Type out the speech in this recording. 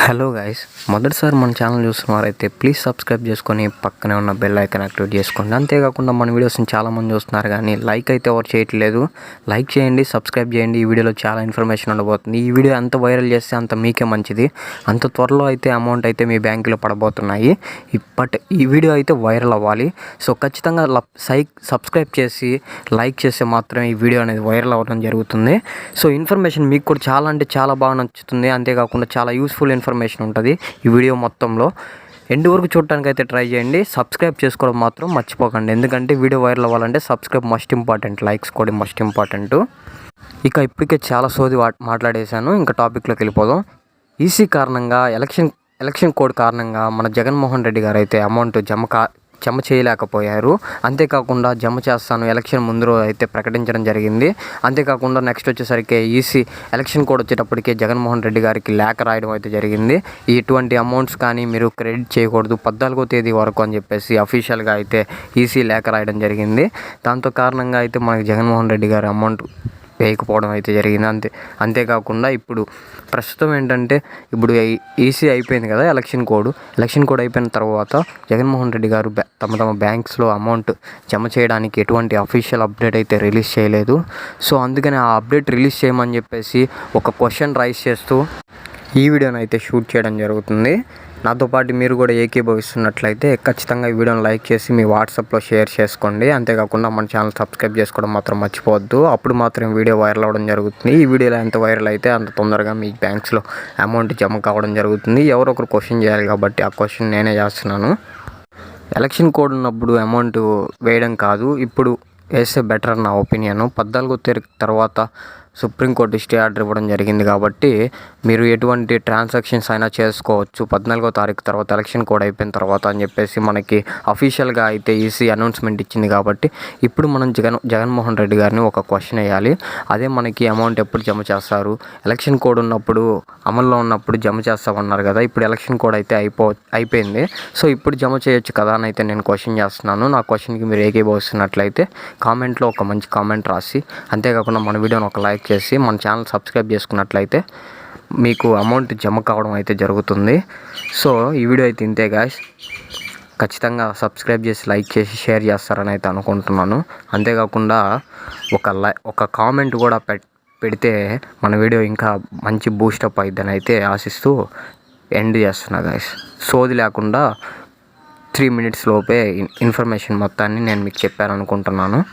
Hello guys మొదటిసారి మన channel చూస్తున్నవారైతే please subscribe చేసుకొని పక్కనే ఉన్న బెల్ ఐకాన్ యాక్టివేట్ చేసుకోండి. అంతేకాకుండా మన వీడియోస్ని చాలామంది చూస్తున్నారు కానీ లైక్ అయితే ఎవరు చేయట్లేదు. లైక్ చేయండి సబ్స్క్రైబ్ చేయండి. ఈ వీడియోలో చాలా ఇన్ఫర్మేషన్ ఉండబోతుంది. ఈ వీడియో ఎంత వైరల్ చేస్తే అంత మీకే మంచిది. అంత త్వరలో అయితే అమౌంట్ అయితే మీ బ్యాంకులో పడబోతున్నాయి. బట్ ఈ వీడియో అయితే వైరల్ అవ్వాలి. సో ఖచ్చితంగా సైక్ సై సబ్స్క్రైబ్ చేసి లైక్ చేస్తే మాత్రమే ఈ వీడియో అనేది వైరల్ అవ్వడం జరుగుతుంది. సో ఇన్ఫర్మేషన్ మీకు కూడా చాలా అంటే చాలా బాగా నచ్చుతుంది. అంతేకాకుండా చాలా యూస్ఫుల్ ఇన్ఫర్మేషన్ ఉంటుంది ఈ వీడియో మొత్తంలో. ఎండ్ వరకు చూడటానికి అయితే ట్రై చేయండి. సబ్స్క్రైబ్ చేసుకోవడం మాత్రం మర్చిపోకండి. ఎందుకంటే వీడియో వైరల్ అవ్వాలంటే సబ్స్క్రైబ్ మస్ట్ ఇంపార్టెంట్ లైక్స్ కూడా మస్ట్ ఇంపార్టెంట్. ఇక ఇప్పటికే చాలా సోది వా- మాట్లాడేశాను. ఇంకా టాపిక్లోకి వెళ్ళిపోదాం. ఈసీ కారణంగా ఎలక్షన్ ఎలక్షన్ కోడ్ కారణంగా మన జగన్మోహన్ రెడ్డి గారు అయితే అమౌంట్ జమ కా జమ చేయలేకపోయారు. అంతేకాకుండా జమ చేస్తాను ఎలక్షన్ ముందు అయితే ప్రకటించడం జరిగింది. అంతేకాకుండా నెక్స్ట్ వచ్చేసరికి ఈసీ ఎలక్షన్ కోడ్ వచ్చేటప్పటికే జగన్మోహన్ రెడ్డి గారికి లేఖ రాయడం అయితే జరిగింది. ఇటువంటి అమౌంట్స్ కానీ మీరు క్రెడిట్ చేయకూడదు. పద్నాలుగో తేదీ వరకు అని చెప్పేసి అఫీషియల్గా అయితే ఈసీ లేఖ రాయడం జరిగింది. దాంతో కారణంగా అయితే మనకి జగన్మోహన్ రెడ్డి గారి అమౌంట్ వేయకపోవడం అయితే జరిగింది. అంతే అంతేకాకుండా ఇప్పుడు ప్రస్తుతం ఏంటంటే ఇప్పుడు ఈసీ అయిపోయింది కదా ఎలక్షన్ కోడ్. ఎలక్షన్ కోడ్ అయిపోయిన తర్వాత జగన్మోహన్ రెడ్డి గారు తమ తమ బ్యాంక్స్లో అమౌంట్ జమ చేయడానికి ఎటువంటి అఫీషియల్ అప్డేట్ అయితే రిలీజ్ చేయలేదు. సో అందుకని ఆ అప్డేట్ రిలీజ్ చేయమని చెప్పేసి ఒక క్వశ్చన్ రైస్ చేస్తూ ఈ వీడియోని అయితే షూట్ చేయడం జరుగుతుంది. నాతో పాటు మీరు కూడా ఏకీభవిస్తున్నట్లయితే ఖచ్చితంగా ఈ వీడియోని లైక్ చేసి మీ వాట్సాప్లో షేర్ చేసుకోండి. అంతేకాకుండా మన ఛానల్ సబ్స్క్రైబ్ చేసుకోవడం మాత్రం మర్చిపోవద్దు. అప్పుడు మాత్రం వీడియో వైరల్ అవ్వడం జరుగుతుంది. ఈ వీడియోలో ఎంత వైరల్ అయితే అంత తొందరగా మీ బ్యాంక్స్లో అమౌంట్ జమ కావడం జరుగుతుంది. ఎవరో ఒకరు క్వశ్చన్ చేయాలి కాబట్టి ఆ క్వశ్చన్ నేనే చేస్తున్నాను. ఎలక్షన్ కోడ్ ఉన్నప్పుడు అమౌంట్ వేయడం కాదు. ఇప్పుడు వేస్తే బెటర్ నా ఒపీనియన్. పద్నాలుగో తేదీ తర్వాత సుప్రీంకోర్టు స్టే ఆర్డర్ ఇవ్వడం జరిగింది కాబట్టి మీరు ఎటువంటి ట్రాన్సాక్షన్స్ అయినా చేసుకోవచ్చు. పద్నాలుగో తారీఖు తర్వాత ఎలక్షన్ కూడా అయిపోయిన తర్వాత అని చెప్పేసి మనకి అఫీషియల్గా అయితే ఈసీ అనౌన్స్మెంట్ ఇచ్చింది కాబట్టి ఇప్పుడు మనం జగన్ జగన్మోహన్ రెడ్డి గారిని ఒక క్వశ్చన్ వేయాలి. అదే మనకి అమౌంట్ ఎప్పుడు జమ చేస్తారు? ఎలక్షన్ కోడ్ ఉన్నప్పుడు అమల్లో ఉన్నప్పుడు జమ చేస్తామన్నారు కదా ఇప్పుడు ఎలక్షన్ కోడ్ అయితే అయిపో అయిపోయింది. సో ఇప్పుడు జమ చేయొచ్చు కదా అని అయితే నేను క్వశ్చన్ చేస్తున్నాను. నా క్వశ్చన్కి మీరు ఏకీభవిస్తున్నట్లయితే కామెంట్లో ఒక మంచి కామెంట్ రాసి అంతేకాకుండా మన వీడియోని ఒక లైక్ చేసి మన ఛానల్ సబ్స్క్రైబ్ చేసుకున్నట్లయితే మీకు అమౌంట్ జమ కావడం అయితే జరుగుతుంది. సో ఈ వీడియో అయితే ఇంతే గాయస్ ఖచ్చితంగా సబ్స్క్రైబ్ చేసి లైక్ చేసి షేర్ చేస్తారని అయితే అనుకుంటున్నాను. అంతేకాకుండా ఒక లై ఒక కామెంట్ కూడా పెట్ పెడితే మన వీడియో ఇంకా మంచి బూస్టప్ అయిద్దని అయితే ఆశిస్తూ ఎండ్ చేస్తున్నా గాయస్ సోది లేకుండా త్రీ మినిట్స్ లోపే ఇన్- ఇన్ఫర్మేషన్ మొత్తాన్ని నేను మీకు చెప్పాను అనుకుంటున్నాను.